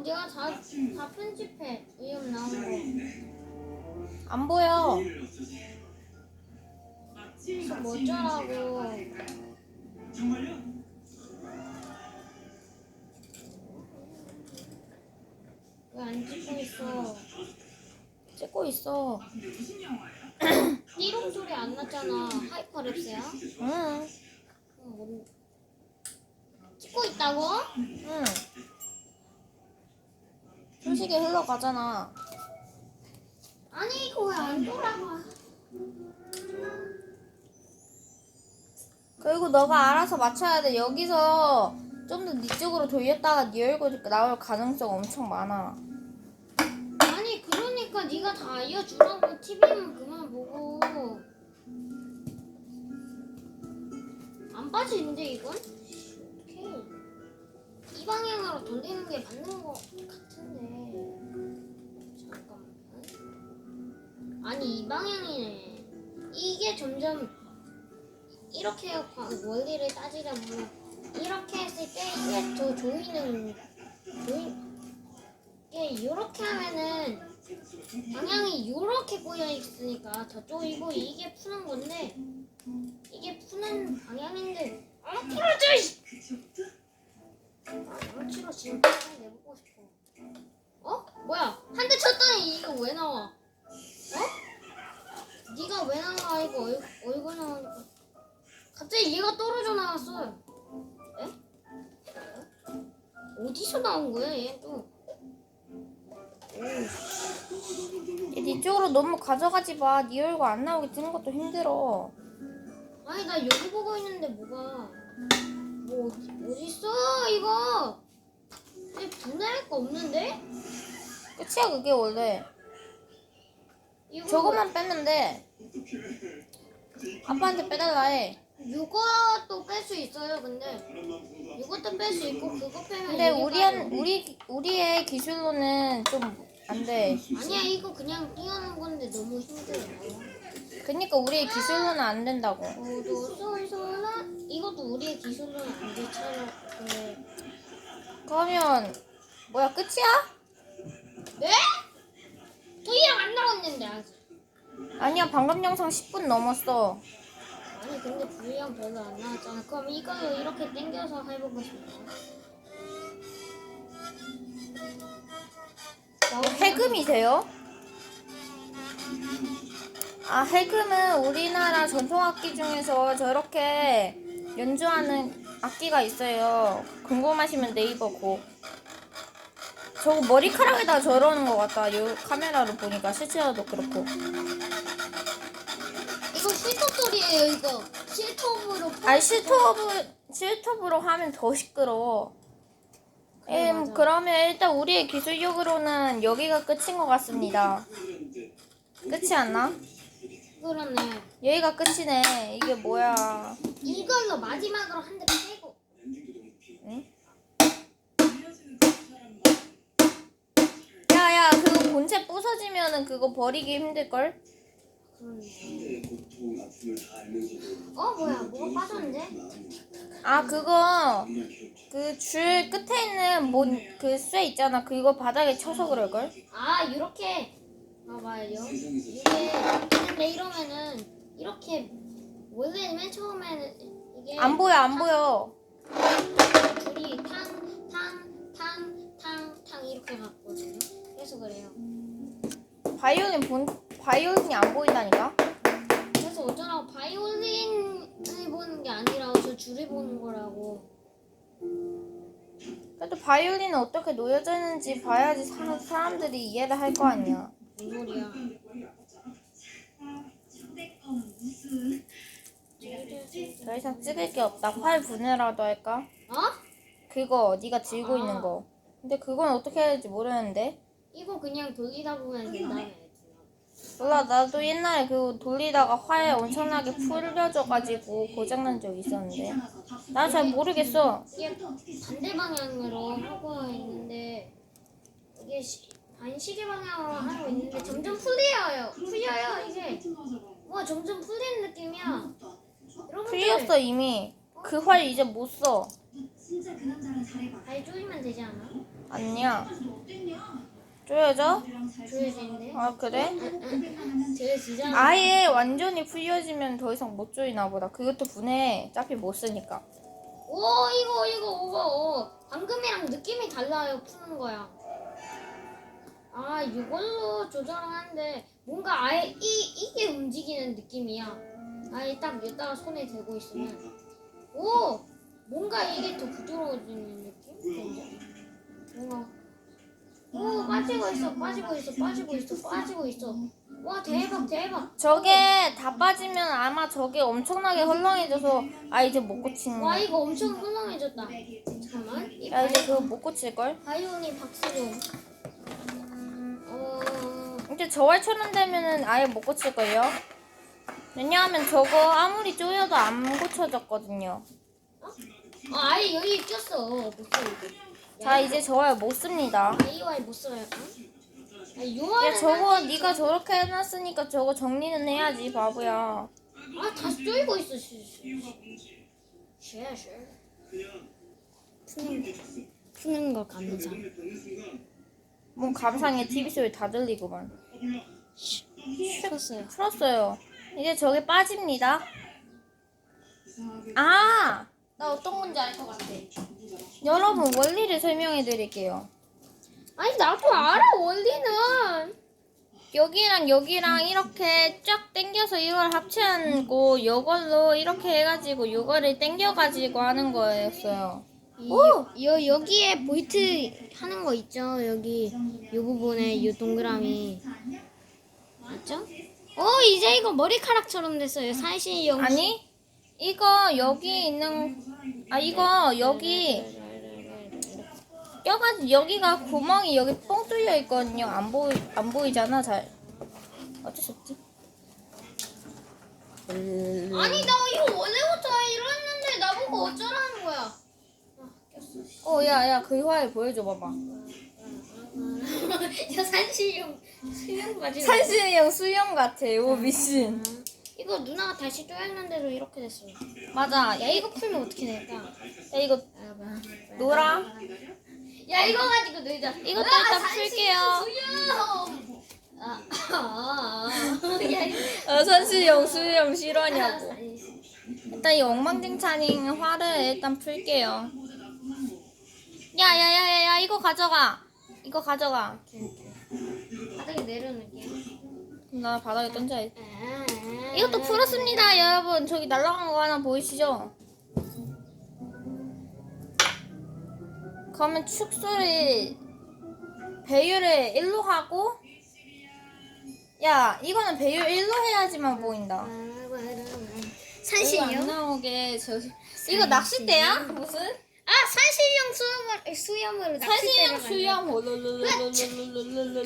내가 다, 다 편집해. 이름 나온 거. 안 보여. 그래서 뭐 어쩌라고. 왜 안 찍고 있어? 찍고 있어. 띠롱 소리 안 났잖아. 하이퍼랩스야? 응. 응, 뭔- 찍고 있다고? 응. 휴식이 흘러가잖아. 아니 이거 왜 안 돌아가? 그리고 너가 알아서 맞춰야 돼. 여기서 좀 더 네 쪽으로 돌렸다가 네 얼굴 나올 가능성 엄청 많아. 아니 그러니까 네가 다 알려주라고 TV만 그만 보고 안 빠지는데 이건? 어떡해 이 방향으로 돌리는 게 맞는 거 같은데 아니 이 방향이네 이게 점점 이렇게 과- 원리를 따지려면 이렇게 했을 때 이게 더 조이는 조이 이게 이렇게 하면은 방향이 이렇게 꼬여 있으니까 더 쪼이고 이게 푸는 건데 이게 푸는 방향인데 아! 이씨! 아 양치로 지금 내보고 싶어 어? 뭐야 한 대 쳤더니 이거 왜 나와? 어? 네가 왜 나와 이거 얼, 얼굴 나오니까 갑자기 얘가 떨어져 나왔어 에? 어디서 나온 거야 얘 또? 네 쪽으로 너무 가져가지 마. 네 얼굴 안 나오게 뜨는 것도 힘들어. 아니 나 여기 보고 있는데 뭐가 뭐 어디, 어디 있어 이거 왜 분해할 거 없는데 끝이야 그게 원래. 저것만 빼면 돼. 아빠한테 빼달라 해. 이것도 뺄 수 있어요 근데 이것도 뺄 수 있고 그거 빼면 근데 여기까지 우리한 오고. 우리 우리의 기술로는 좀 안 돼. 아니야 이거 그냥 띄우는 건데 너무 힘들어 그러니까 우리의 기술로는 안 된다고. 저도 솔솔라 이것도 우리의 기술로는 안 되잖아 근데 그러면 뭐야 끝이야? 네? 저희랑 안 나왔는데 아직 아니야 방금 영상 10분 넘었어. 아니 근데 분량 별로 안 나왔잖아. 그럼 이걸로 이렇게 당겨서 해보고 싶어. 해금이세요? 아 해금은 우리나라 전통 악기 중에서 저렇게 연주하는 악기가 있어요. 궁금하시면 네이버 고. 저거 머리카락에다 저러는 것 같다. 요 카메라로 보니까 실제로도 그렇고. 이거 실톱 소리예요 이거. 실톱으로. 아니 실톱을 실톱으로 하면 더 시끄러워. 그래, 음, 맞아. 그러면 일단 우리의 기술력으로는 여기가 끝인 것 같습니다. 끝이 안 나? 그러네. 여기가 끝이네. 이게 뭐야? 이걸로 마지막으로 한 대 빼고. 본체 부서지면은 그거 버리기 힘들걸? 어 뭐야 뭐가 빠졌는데? 아 그거 그줄 끝에 있는 뭔그쇠 있잖아. 그거 바닥에 쳐서 그럴걸? 아 이렇게. 봐봐요. 이게 근데 이러면은 이렇게 원래 맨 처음에는 이게 안 보여 안 보여. 줄이 탕 탕 탕 탕 탕 이렇게 갔거든요. 그래서 그래요. 바이올린 본 바이올린이 안 보인다니까? 그래서 어쩌라고 바이올린을 보는 게 아니라 저 줄을 보는 거라고. 그래도 바이올린은 어떻게 놓여져 있는지 봐야지 사, 사람들이 이해를 할 거 아니야. 뭔 소리야? 더 이상 찍을 게 없다. 파일 분해라도 할까? 어? 그거 네가 들고 있는 거. 근데 그건 어떻게 해야 될지 모르는데. 이거 그냥 돌리다 보면 된다네. 몰라 나도 옛날에 그 돌리다가 화에 엄청나게 풀려져가지고 고장난 적 있었는데. 나 잘 모르겠어. 이게 반대 방향으로 하고 있는데 이게 시, 반시계 방향으로 하고 있는데 점점 풀려요. 풀려요 이게. 와 점점 풀리는 느낌이야. 여러분들 풀렸어 이미. 그 활 이제 못 써. 발 조이면 되지 않아? 아니야. 조여져? 조여지는데? 아 그래? 조여지잖아. 아예 완전히 풀려지면 더 이상 못 조이나 보다. 그것도 분해. 어차피 못 쓰니까. 오 이거 이거 어, 방금이랑 느낌이 달라요 푸는 거야. 아 이걸로 조절하는데 뭔가 아예 이 이게 움직이는 느낌이야. 아예 딱 여기다가 손에 대고 있으면 오 뭔가 이게 더 부드러워지는 느낌? 뭔가 오 빠지고 있어 빠지고 있어 빠지고 있어 빠지고 있어. 와 대박 대박. 저게 다 빠지면 아마 저게 엄청나게 헐렁해져서 아 이제 못 고치는 와 거야. 이거 엄청 훌륭해졌다. 잠깐만. 이 야 이제 바이- 그거 못 고칠 걸? 바이오니 박수종. 어, 이제 저활처럼 되면은 아예 못 고칠 걸요? 왜냐하면 저거 아무리 조여도 안 고쳐졌거든요. 어, 아예 여기 꼈어. 이거. 자 이제 저활 못 씁니다. AY 못 써요. 아, 야 저거 네가. 저렇게 해놨으니까 저거 정리는 해야지 바보야. 아, 다시 쪼이고 있어. 쉐, 쉐. 푸는 거. 푸는 거 감상. 뭔 감상에 TV 소리 다 들리고만. 푸었어요. 풀었어요. 이제 저게 빠집니다. 아! 나 어떤 건지 알 것 같아. 여러분 원리를 설명해 드릴게요. 아니, 나도 알아, 원리는. 여기랑 여기랑 이렇게 쫙 당겨서 이걸 합치고 이걸로 이렇게 해가지고 이거를 당겨가지고 하는 거였어요. 오! 여, 여기에 보이트 하는 거 있죠? 여기, 이 부분에 이 동그라미. 맞죠? 어, 이제 이거 머리카락처럼 됐어요. 사실 영 아니 이거 여기 있는 아 이거 여기 껴가지고 여기가 구멍이 여기 뻥 뚫려 있거든요. 안 보이 안 보이잖아 잘. 어쩔 수 없지. 아니 나 이거 원래부터 이랬는데 나보고 어쩌라는 거야 어, 야, 야, 그 화를 보여줘 봐봐. 야 산시용 수영 바지 산신형 수영 같아, 오 미친. 이거 누나가 다시 쪼였는데도 이렇게 됐어 맞아. 야 이거 풀면 어떻게 될까 야, 이거 아, 봐. 놀아. 야 이거 가지고 놀자 이것도 일단 산시용 풀게요. 아, 아, 아, 아. 야, 이거- 어, 산신형 수영 실화냐고. 아니, 일단 이 엉망진창인 화를 일단 풀게요. 야, 야, 야, 야, 야, 이거 가져가. 이거 가져가. 바닥에 내려놓을게요 나 바닥에 던져야지. 아, 이것도 풀었습니다, 여러분. 저기 날아간 거 하나 보이시죠? 그러면 축소를 배율을 1로 하고 야 이거는 배율 1로 해야지만 보인다. 산시용 나오게 저 이거 낚싯대야? 무슨? 아 산시용 수염을 수염으로 낚싯대를 수염? 홀롤롤롤롤롤롤롤롤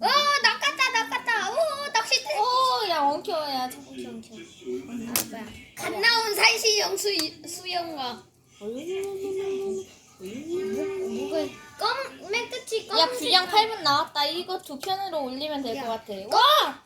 어 낚았다 낚았다. 오 낚싯대. 오야 엉켜 야 엉켜 엉켜. 갓 나온 산시용 수 수염과 목을 검맨 끝이 검은 야 분량 8분 나왔다 이거 두 편으로 올리면 될것 같아 야. 와!